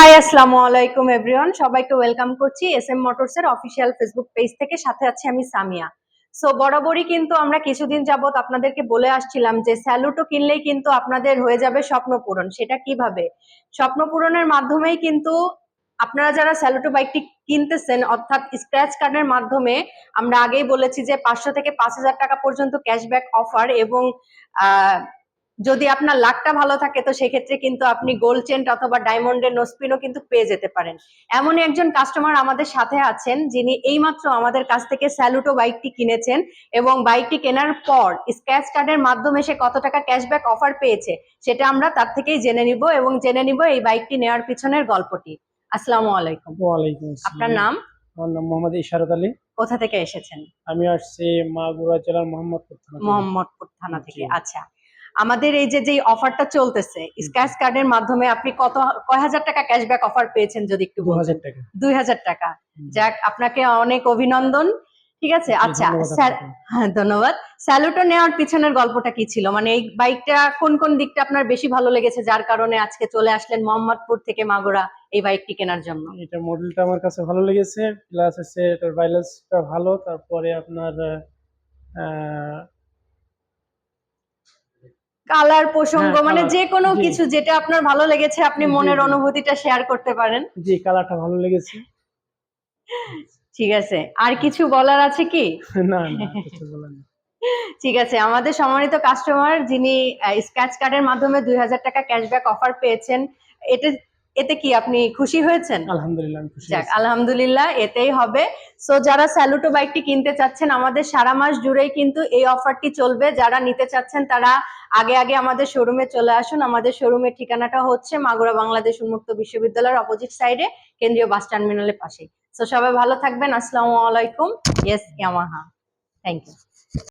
High আসসালামু আলাইকুম everyone. সবাইকে ওয়েলকাম করছি এস এম মোটরস এর অফিসিয়াল ফেসবুক পেজ থেকে। সাথে আছি আমি সামিয়া। সো বরাবরই কিন্তু আমরা কিছুদিন যাবত আপনাদেরকে বলে আসছিলাম যে স্যালুটো কিনলেই কিন্তু আপনাদের হয়ে যাবে স্বপ্ন পূরণ। সেটা কীভাবে? স্বপ্ন পূরণের মাধ্যমেই কিন্তু আপনারা যারা স্যালুটো বাইকটি কিনতেছেন অর্থাৎ স্ক্র্যাচ কার্ডের মাধ্যমে আমরা আগেই বলেছি যে পাঁচশো থেকে পাঁচ হাজার টাকা পর্যন্ত ক্যাশব্যাক অফার এবং আহ, যদি আপনার লাকটা ভালো থাকে তো সেক্ষেত্রে কিন্তু আপনি গোল্ড চেন অথবা ডায়মন্ডের নোসপিনও কিন্তু পেয়ে যেতে পারেন। এমনই একজন কাস্টমার আমাদের সাথে আছেন যিনি এইমাত্র আমাদের কাছ থেকে স্যালুটো বাইকটি কিনেছেন এবং বাইকটি কেনার পর স্ক্র্যাচ কার্ডের মাধ্যমে সে কত টাকা ক্যাশব্যাক অফার পেয়েছে সেটা আমরা তার থেকেই জেনে নিব এবং জেনে নিব এই বাইকটি নেওয়ার পিছনের গল্পটি। আসসালামু আলাইকুম। ওয়ালাইকুম আপনার নাম? আমার নাম মোহাম্মদ ইশারত আলী। কোথা থেকে এসেছেন? আমি আসছি মাগুরা জেলার মোহাম্মদপুর থানা। মোহাম্মদপুর থানা থেকে আচ্ছা। আমাদের এই যে যে অফারটা চলতেছে স্ক্র্যাচ কার্ডের মাধ্যমে আপনি কত কয় হাজার টাকা ক্যাশব্যাক অফার পেয়েছেন যদি একটু দু হাজার টাকা। দুই হাজার টাকা যাক আপনাকে অনেক অভিনন্দন ঠিক আছে? আচ্ছা হ্যাঁ ধন্যবাদ। স্যালুটো নেওয়ার পিছনের গল্পটা কি ছিল? মানে এই বাইকটা কোন কোন দিকটা আপনার বেশি ভালো লেগেছে যার কারণে আজকে চলে আসলেন মোহাম্মদপুর থেকে মাগুরা এই বাইকটি কেনার জন্য? এটা মডেলটা আমার কাছে ভালো লেগেছে প্লাস হচ্ছে এটার ব্যালেন্সটা ভালো তারপরে আপনার কালার প্রসঙ্গ হ্যাঁ, মানে colour, যে কোনো কিছু যেটা আপনার ভালো লেগেছে আপনি মনের অনুভূতিটা শেয়ার করতে পারেন। জি কালারটা ভালো লেগেছে। ঠিক আছে। আর কিছু বলার আছে কি? না না কিছু বলার নেই। ঠিক আছে আমাদের সম্মানিত কাস্টমার যিনি স্ক্র্যাচ কার্ডের মাধ্যমে দুই হাজার টাকা ক্যাশব্যাক অফার পেয়েছেন এতে এতে কি আপনি খুশি হয়েছেন? আলহামদুলিল্লাহ যাক। আলহামদুলিল্লাহ এতেই হবে। সো যারা স্যালুটো বাইকটি কিনতে চাচ্ছেন আমাদের সারা মাস জুড়েই কিন্তু এই অফারটি চলবে। যারা নিতে চাচ্ছেন তারা আগে আগে আমাদের শোরুমে চলে আসুন। আমাদের শোরুমের ঠিকানাটা হচ্ছে মাগুরা বাংলাদেশ উন্মুক্ত বিশ্ববিদ্যালয়ের অপোজিট সাইডে কেন্দ্রীয় বাস টার্মিনালের পাশে সো সবাই ভালো থাকবেন। আসসালামু আলাইকুম। Yes Yamaha thank you